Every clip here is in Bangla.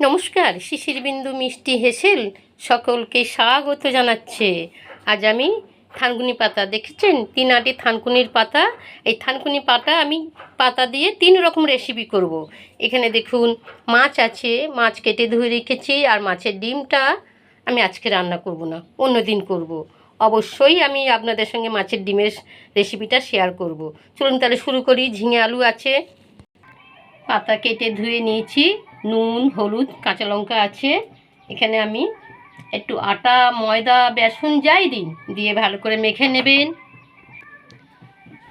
নমস্কার শিশির বিন্দু মিষ্টি হেসেল সকলকে স্বাগত জানাচ্ছে আজ আমি থানকুনি পাতা, দেখেছেন তিন আটি থানকুনির পাতা এই থানকুনি পাতা আমি পাতা দিয়ে তিন রকম রেসিপি করব। এখানে দেখুন, মাছ আছে, মাছ কেটে ধুয়ে রেখেছি, আর মাছের ডিমটা আমি আজকে রান্না করব না অন্য দিন করব। অবশ্যই আমি আপনাদের সঙ্গে মাছের ডিমের রেসিপিটা শেয়ার করব। চলুন তাহলে শুরু করি, ঝিঙে আলু আছে পাতা কেটে ধুয়ে নিয়েছি। নুন, হলুদ, কাঁচা লঙ্কা আছে। এখানে আমি একটু আটা, ময়দা, বেসন যাই দিন, দিয়ে ভালো করে মেখে নেবেন।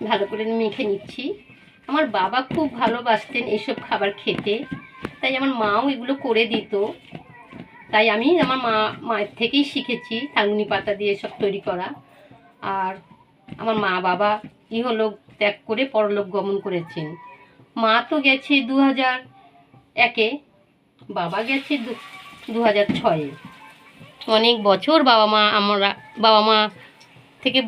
ভালো করে মেখে নিচ্ছি। আমার বাবা খুব ভালোবাসতেন এইসব খাবার খেতে, তাই আমার মাও এগুলো করে দিত। তাই আমি আমার মা, মায়ের থেকেই শিখেছি থাঙ্গুনি পাতা দিয়ে সব তৈরি করা। আর আমার মা বাবা ইহলোক ত্যাগ করে পরলোক গমন করেছেন। মা তো গেছে দু হাজার একে, বাবা গেছে দু হাজার ছয়ে। অনেক বছর বাবা মা আমরা, বাবা মা থেকে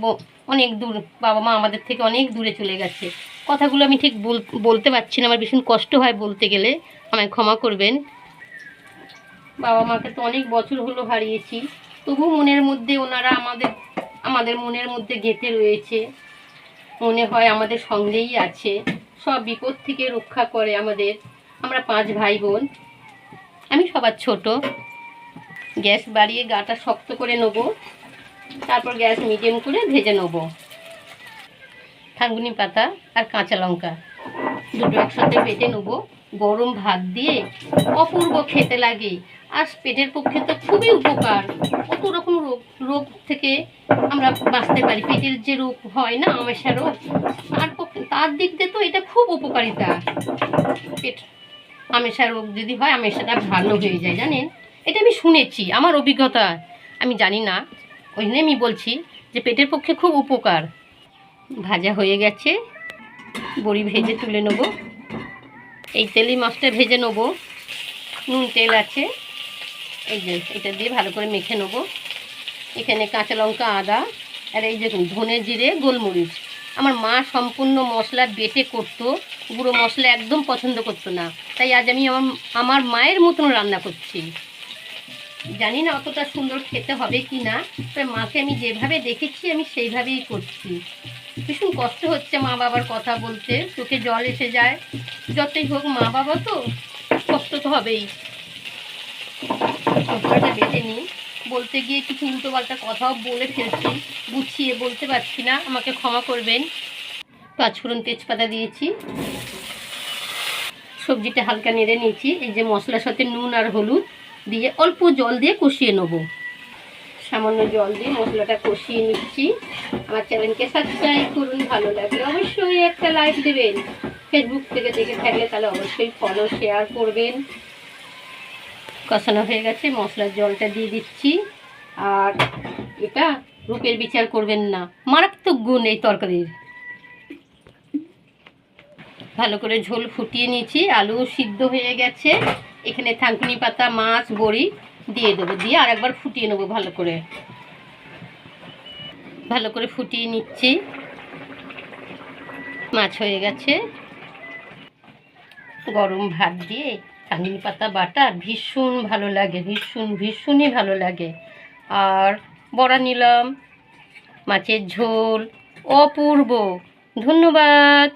অনেক দূর, বাবা মা আমাদের থেকে অনেক দূরে চলে গেছে। কথাগুলো আমি ঠিক বল, বলতে পারছি না, আমার ভীষণ কষ্ট হয় বলতে গেলে। আমায় ক্ষমা করবেন। বাবা মাকে তো অনেক বছর হলো হারিয়েছি। তবু মনের মধ্যে ওনারা আমাদের আমাদের মনের মধ্যে গেঁথে রয়েছে। মনে হয় আমাদের সঙ্গেই আছে। সব বিপদ থেকে রক্ষা করে আমাদের, আমরা পাঁচ ভাই বোন আমি সবার ছোট। গ্যাস বাড়িয়ে গাটা শক্ত করে নেব, তারপর গ্যাস মিডিয়াম করে ভেজে নেব। থাঙ্গুনি পাতা আর কাঁচা লঙ্কা, দুটো একসাথে ভেজে নেব। গরম ভাত দিয়ে অপূর্ব খেতে লাগে। আর পেটের পক্ষে তো খুবই উপকার। কত রকম রোগ রোগ থেকে আমরা বাঁচতে পারি। পেটের যে রোগ হয় না, আমাশা রোগ, তার পক্ষে, তার দিক দিয়ে তো এটা খুব উপকারিতা। পেট, আমেশা রোগ যদি হয়, আমেশাটা ভালো হয়ে যায়, জানেন? এটা আমি শুনেছি, আমার অভিজ্ঞতা। আমি জানি না, ওই জন্য আমি বলছি যে পেটের পক্ষে খুব উপকার। ভাজা হয়ে গেছে, বড়ি ভেজে তুলে নেব। এই তেলি মাছটা ভেজে নেব। নুন, তেল আছে। এই যে, এটা দিয়ে ভালো করে মেখে নেব। এখানে কাঁচা লঙ্কা, আদা, আর এই দেখুন, ধনে জিরে, গোলমরিচ। আমার মা সম্পূর্ণ মশলা বেটে করতো। গুঁড়ো মশলা একদম পছন্দ করতো না। তাই আজ আমি আমার আমার মায়ের মতন রান্না করছি। জানি না অতটা সুন্দর খেতে হবে কি না, তবে মাকে আমি যেভাবে দেখেছি, আমি সেইভাবেই করছি। ভীষণ কষ্ট হচ্ছে মা বাবার কথা বলতে। চোখে জল এসে যায়। যতই হোক মা বাবা তো কষ্ট তো হবেই। মশলাটা বেটে নিই। বলতে গিয়ে কিছু উল্টো পাল্টা কথাও বলে ফেলছি। গুছিয়ে বলতে পারছি না। আমাকে ক্ষমা করবেন। পাঁচফোড়ন তেজপাতা দিয়েছি। সবজিটা হালকা নেড়ে নিয়েছি। এই যে মশলার সাথে নুন আর হলুদ দিয়ে অল্প জল দিয়ে কষিয়ে নেব। সামান্য জল দিয়ে মশলাটা কষিয়ে নিচ্ছি। আমার চ্যানেলকে সাবস্ক্রাইব করুন, ভালো লাগলে অবশ্যই একটা লাইক দেবেন। ফেসবুক থেকে দেখে থাকলে তাহলে অবশ্যই ফলো শেয়ার করবেন। কষানো হয়ে গেছে, মশলার জলটা দিয়ে দিচ্ছি। আর এটা রূপের বিচার করবেন না, মারাত্মক গুণ এই তরকারির। ভালো করে ঝোল ফুটিয়ে নিয়েছি, আলু সিদ্ধ হয়ে গেছে। এখানে থানকুনি পাতা, মাছ, বড়ি। দিয়ে দেবো, দিয়ে আর একবার ফুটিয়ে নেব ভালো করে। ভালো করে ফুটিয়ে নিচ্ছি। মাছ হয়ে গেছে। গরম ভাত দিয়ে থানকুনি পাতা বাটা ভীষণ ভালো লাগে, ভীষণ, ভীষণই ভালো লাগে। আর বড়া নিলাম, মাছের ঝোল অপূর্ব। ধন্যবাদ।